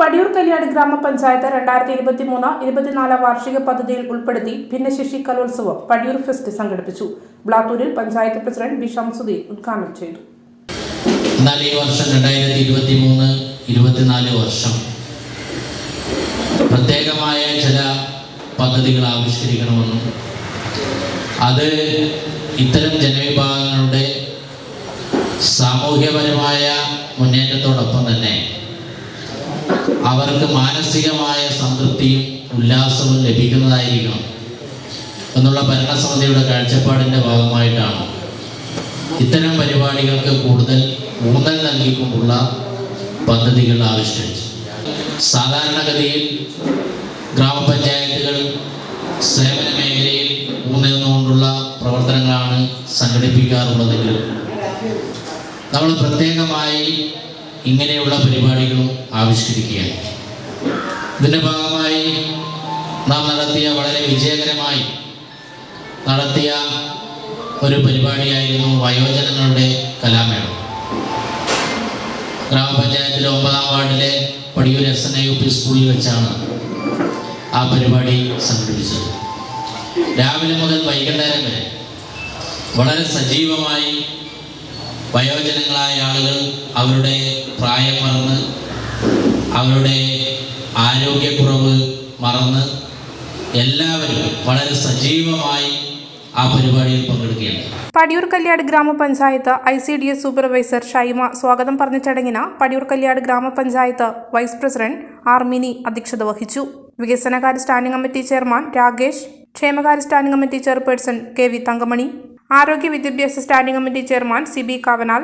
പടിയൂർ കല്യാട് ഗ്രാമപഞ്ചായത്ത് രണ്ടായിരത്തി ഇരുപത്തി മൂന്ന് ഇരുപത്തിനാല് വാർഷിക പദ്ധതിയിൽ ഉൾപ്പെടുത്തി ഭിന്നശേഷി കലോത്സവം പടിയൂർ ഫെസ്റ്റ് സംഘടിപ്പിച്ചു. ബ്ലാത്തൂരിൽ പഞ്ചായത്ത് പ്രസിഡന്റ് ബി ഷംസുദ്ദീൻ ഉദ്ഘാടനം ചെയ്തു. എന്നാൽ ഈ വർഷം രണ്ടായിരത്തി ഇരുപത്തി മൂന്ന് ഇരുപത്തിനാല് വർഷം പ്രത്യേകമായ ചില പദ്ധതികൾ ആവിഷ്കരിക്കണമെന്നും അത് ഇത്തരം ജനവിഭാഗങ്ങളുടെ സാമൂഹ്യപരമായ മുന്നേറ്റത്തോടൊപ്പം തന്നെ അവർക്ക് മാനസികമായ സംതൃപ്തിയും ഉല്ലാസവും ലഭിക്കുന്നതായിരിക്കണം എന്നുള്ള ഭരണസമിതിയുടെ കാഴ്ചപ്പാടിന്റെ ഭാഗമായിട്ടാണ്. ഇത്തരം പരിപാടികൾക്ക് കൂടുതൽ ഊന്നൽ നൽകിക്കൊണ്ടുള്ള പദ്ധതികൾ ആവിഷ്കരിച്ചു സാധാരണഗതിയിൽ ഗ്രാമപഞ്ചായത്തുകൾ സേവന മേഖലയിൽ ഊന്നുകൊണ്ടുള്ള പ്രവർത്തനങ്ങളാണ് സംഘടിപ്പിക്കാറുള്ളതെങ്കിലും നമ്മൾ പ്രത്യേകമായി ഇങ്ങനെയുള്ള പരിപാടികളും ആവിഷ്കരിക്കുകയാണ്. ഇതിന്റെ ഭാഗമായി നാം നടത്തിയ വളരെ വിജയകരമായി നടത്തിയ ഒരു പരിപാടിയായിരുന്നു വയോജനങ്ങളുടെ കലാമേള. ഗ്രാമപഞ്ചായത്തിലെ ഒമ്പതാം വാർഡിലെ Padiyoor S N I U P സ്കൂളിൽ വെച്ചാണ് ആ പരിപാടി സംഘടിപ്പിച്ചത്. രാവിലെ മുതൽ വൈകുന്നേരം വരെ വളരെ സജീവമായി വയോജനങ്ങളായ ആളുകൾ അവരുടെ പ്രായം മറന്ന് അവരുടെ ആരോഗ്യക്കുറവ് മറന്ന് എല്ലാവരും വളരെ സജീവമായി ആ പരിപാടിയിൽ പങ്കെടുക്കുകയാണ്. പടിയൂർ കല്യാട് ഗ്രാമപഞ്ചായത്ത് I C D S supervisor Shaima സ്വാഗതം പറഞ്ഞ ചടങ്ങിന് പടിയൂർ കല്യാട് ഗ്രാമപഞ്ചായത്ത് വൈസ് പ്രസിഡന്റ് ആർ മിനി അധ്യക്ഷത വഹിച്ചു. വികസനകാര്യ സ്റ്റാൻഡിംഗ് കമ്മിറ്റി ചെയർമാൻ രാകേഷ് ക്ഷേമകാര്യ standing committee chairperson K V Thankamani ആരോഗ്യ വിദ്യാഭ്യാസ standing committee chairman C B Kavanal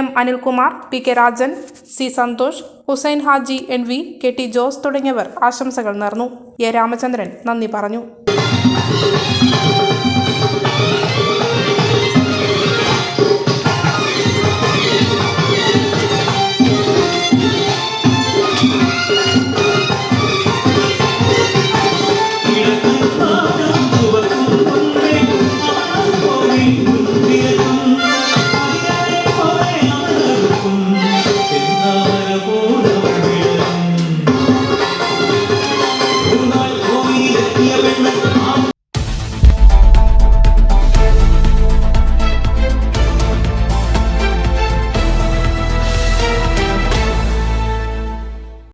M Anilkumar P K Rajan C Santhosh Hussain Haji N V K T Jose തുടങ്ങിയവർ ആശംസകൾ നേർന്നു. A Ramachandran നന്ദി പറഞ്ഞു.